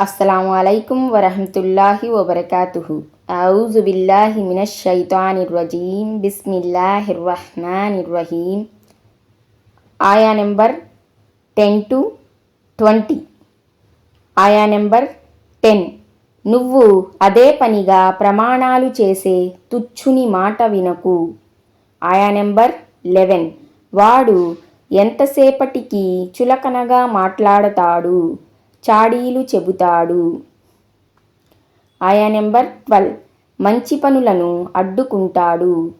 అస్సలాము అలైకుం వరహమతుల్లాహి వబర్కాతుహు. ఔజు బిల్లాహి మినష్ షైతానిర్ రజీం బిస్మిల్లాహిర్ రహ్మానిర్ ఆయా నెంబర్ టెన్ టు ట్వంటీ. ఆయా నెంబర్ టెన్. నువ్వు అదే పనిగా ప్రమాణాలు చేసే తుచ్చుని మాట వినకు. ఆయా నెంబర్ లెవెన్. వాడు ఎంతసేపటికి చులకనగా మాట్లాడతాడు? చాడీలు చెబుతాడు. ఆయా నెంబర్ ట్వెల్వ్. మంచి పనులను అడ్డుకుంటాడు.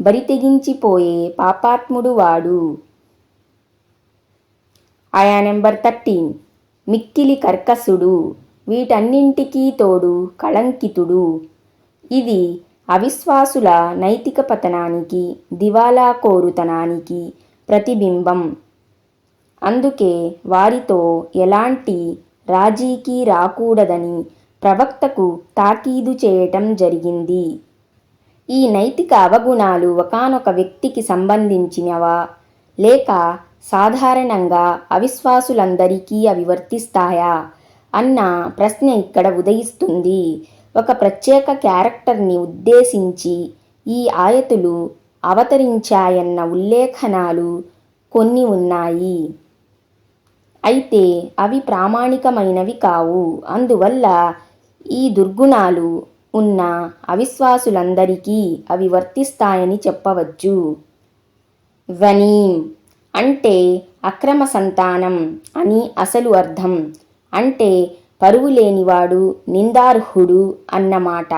బరి తెగించిపోయే పాపాత్ముడు వాడు. ఆయా నెంబర్ థర్టీన్. మిక్కిలి కర్కసుడు. వీటన్నింటికీ తోడు కళంకితుడు. ఇది అవిశ్వాసుల నైతిక పతనానికి దివాలా కోరుతనానికి ప్రతిబింబం. అందుకే వారితో ఎలాంటి రాజీకి రాకూడదని ప్రవక్తకు తాకీదు చేయటం జరిగింది. ఈ నైతిక అవగుణాలు ఒకానొక వ్యక్తికి సంబంధించినవా? లేక సాధారణంగా అవిశ్వాసులందరికీ అవి వర్తిస్తాయా? అన్న ప్రశ్న ఇక్కడ ఉదయిస్తుంది. ఒక ప్రత్యేక క్యారెక్టర్ని ఉద్దేశించి ఈ ఆయతులు అవతరించాయన్న ఉల్లేఖనాలు కొన్ని ఉన్నాయి. అయితే అవి ప్రామాణికమైనవి కావు. అందువల్ల ఈ దుర్గుణాలు ఉన్న అవిశ్వాసులందరికీ అవి వర్తిస్తాయని చెప్పవచ్చు. వనీం అంటే అక్రమ సంతానం అని అసలు అర్థం. అంటే పరువు లేనివాడు నిందార్హుడు అన్నమాట.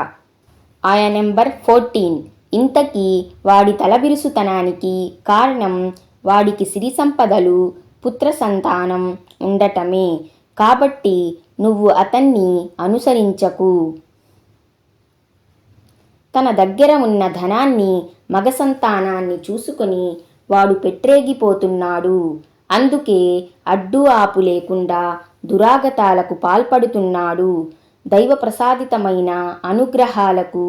ఆయా నెంబర్ ఫోర్టీన్. ఇంతకీ వాడి తలబిరుసుతనానికి కారణం వాడికి సిరి సంపదలు పుత్ర సంతానం ఉండటమే. కాబట్టి నువ్వు అతన్ని అనుసరించకు. తన దగ్గర ఉన్న ధనాన్ని మగ సంతానాన్ని చూసుకొని వాడు పెట్రేగిపోతున్నాడు. అందుకే అడ్డు ఆపు లేకుండా దురాగతాలకు పాల్పడుతున్నాడు. దైవ ప్రసాదితమైన అనుగ్రహాలకు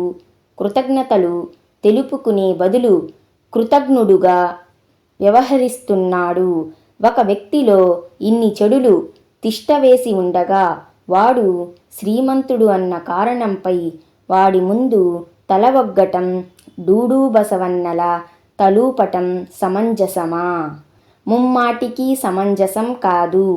కృతజ్ఞతలు తెలుపుకునే బదులు కృతజ్ఞుడుగా వ్యవహరిస్తున్నాడు. ఒక వ్యక్తిలో ఇన్ని చెడులు తిష్టవేసి ఉండగా వాడు శ్రీమంతుడు అన్న కారణంపై వాడి ముందు తలవొగ్గటం డూడూ బసవన్నల తలూపటం సమంజసమా? ముమ్మాటికి సమంజసం కాదు.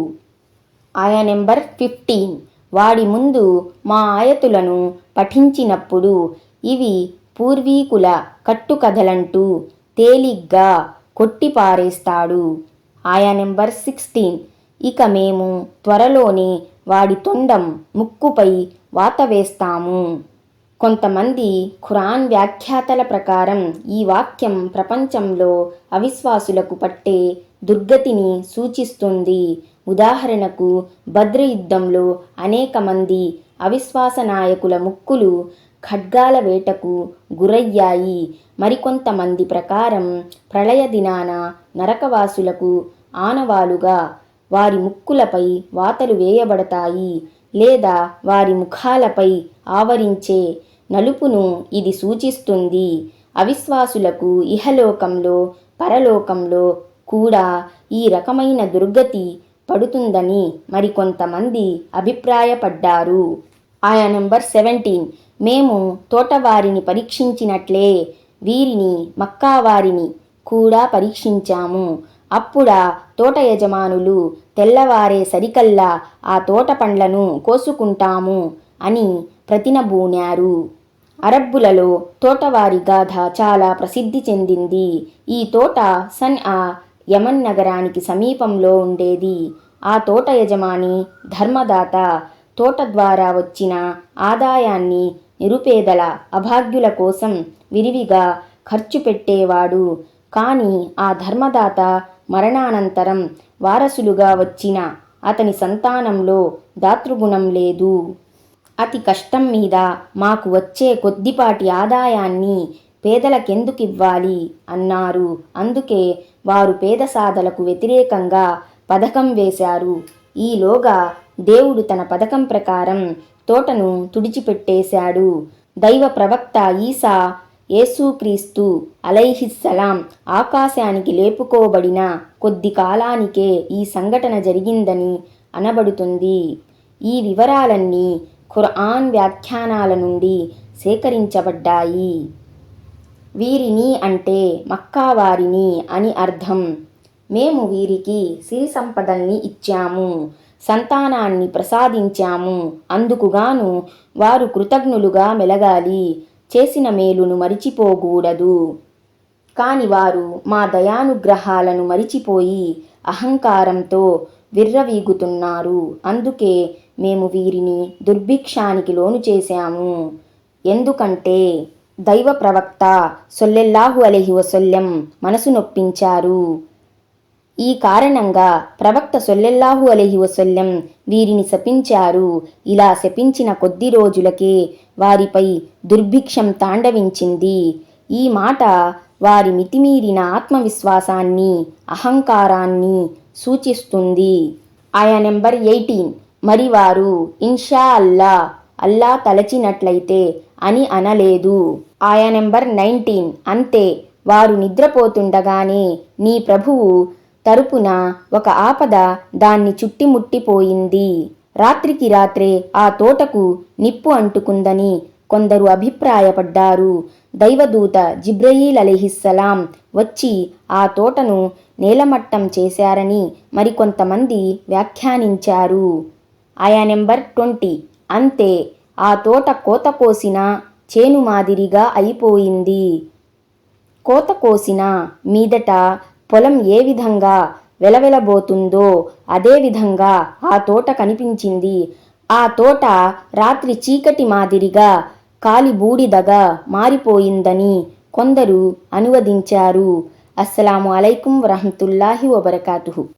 ఆయా నెంబర్ ఫిఫ్టీన్. వాడి ముందు మా ఆయతులను పఠించినప్పుడు ఇవి పూర్వీకుల కట్టుకథలంటూ తేలిగ్గా కొట్టిపారేస్తాడు. ఆయా నెంబర్ సిక్స్టీన్. ఇక మేము త్వరలోనే వాడి తొండం ముక్కుపై వాత వేస్తాము. కొంతమంది ఖురాన్ వ్యాఖ్యాతల ప్రకారం ఈ వాక్యం ప్రపంచంలో అవిశ్వాసులకు పట్టే దుర్గతిని సూచిస్తుంది. ఉదాహరణకు భద్ర యుద్ధంలో అనేక మంది అవిశ్వాస నాయకుల ముక్కులు ఖడ్గాల వేటకు గురయ్యాయి. మరికొంతమంది ప్రకారం ప్రళయ దినాన నరకవాసులకు ఆనవాలుగా వారి ముక్కులపై వాతలు వేయబడతాయి లేదా వారి ముఖాలపై ఆవరించే నలుపును ఇది సూచిస్తుంది. అవిశ్వాసులకు ఇహలోకంలో పరలోకంలో కూడా ఈ రకమైన దుర్గతి పడుతుందని మరికొంతమంది అభిప్రాయపడ్డారు. ఆయా నెంబర్ సెవెంటీన్. మేము తోటవారిని పరీక్షించినట్లే వీరిని మక్కావారిని కూడా పరీక్షించాము. అప్పుడా తోట యజమానులు తెల్లవారే సరికల్లా ఆ తోట పండ్లను కోసుకుంటాము అని ప్రతినబూనారు అరబ్బులలో తోటవారి గాథ చాలా ప్రసిద్ధి చెందింది. ఈ తోట సన్ ఆ యమన్ నగరానికి సమీపంలో ఉండేది. ఆ తోట యజమాని ధర్మదాత తోట ద్వారా వచ్చిన ఆదాయాన్ని నిరుపేదల అభాగ్యుల కోసం విరివిగా ఖర్చు పెట్టేవాడు. కానీ ఆ ధర్మదాత మరణానంతరం వారసులుగా వచ్చిన అతని సంతానంలో దాతృగుణం లేదు. అతి కష్టం మీద మాకు వచ్చే కొద్దిపాటి ఆదాయాన్ని పేదలకెందుకివ్వాలి? అన్నారు. అందుకే వారు పేద సాధలకు వ్యతిరేకంగా పథకం వేశారు. ఈలోగా దేవుడు తన పథకం ప్రకారం తోటను తుడిచిపెట్టేశాడు. దైవ ప్రవక్త ఈసా యేసుక్రీస్తు అలైహిస్సలాం ఆకాశానికి లేపుకోబడిన కొద్ది కాలానికే ఈ సంఘటన జరిగిందని అనబడుతుంది. ఈ వివరాలన్నీ ఖురాన్ వ్యాఖ్యానాల నుండి సేకరించబడ్డాయి. వీరిని అంటే మక్కావారిని అని అర్థం. మేము వీరికి సిరి సంపదల్ని ఇచ్చాము. సంతానాన్ని ప్రసాదించాము. అందుకుగాను వారు కృతజ్ఞులుగా మెలగాలి. చేసిన మేలును మరిచిపోకూడదు. కాని వారు మా దయానుగ్రహాలను మరిచిపోయి అహంకారంతో విర్రవీగుతున్నారు. అందుకే మేము వీరిని దుర్భిక్షానికి లోను చేశాము. ఎందుకంటే దైవ ప్రవక్త సొల్లెల్లాహు అలహి వసల్లం మనసు నొప్పించారు. ఈ కారణంగా ప్రవక్త సొల్లెల్లాహు అలహి వసల్లం వీరిని శపించారు. ఇలా శపించిన కొద్ది రోజులకే వారిపై దుర్భిక్షం తాండవించింది. ఈ మాట వారి మితిమీరిన ఆత్మవిశ్వాసాన్ని అహంకారాన్ని సూచిస్తుంది. ఆయా నెంబర్ ఎయిటీన్. మరి వారు ఇన్షా అల్లా అల్లా తలచినట్లయితే అని అనలేదు. ఆయా నెంబర్ నైన్టీన్. అంతే వారు నిద్రపోతుండగానే నీ ప్రభువు తరపున ఒక ఆపద దాన్ని చుట్టిముట్టిపోయింది. రాత్రికి రాత్రే ఆ తోటకు నిప్పు అంటుకుందని కొందరు అభిప్రాయపడ్డారు. దైవదూత జిబ్రయీల్ అలీహిస్సలాం వచ్చి ఆ తోటను నేలమట్టం చేశారని మరికొంతమంది వ్యాఖ్యానించారు. ఆయా నెంబర్ ట్వంటీ. అంతే ఆ తోట కోత కోసిన చేను మాదిరిగా అయిపోయింది. కోత కోసిన మీదట పొలం ఏ విధంగా వెలవెలబోతుందో అదేవిధంగా ఆ తోట కనిపించింది. ఆ తోట రాత్రి చీకటి మాదిరిగా కాలి బూడిదగా మారిపోయిందని కొందరు అనువదించారు. అస్సలాము అలైకుం వరహమతుల్లాహి వబర్కాతుహు.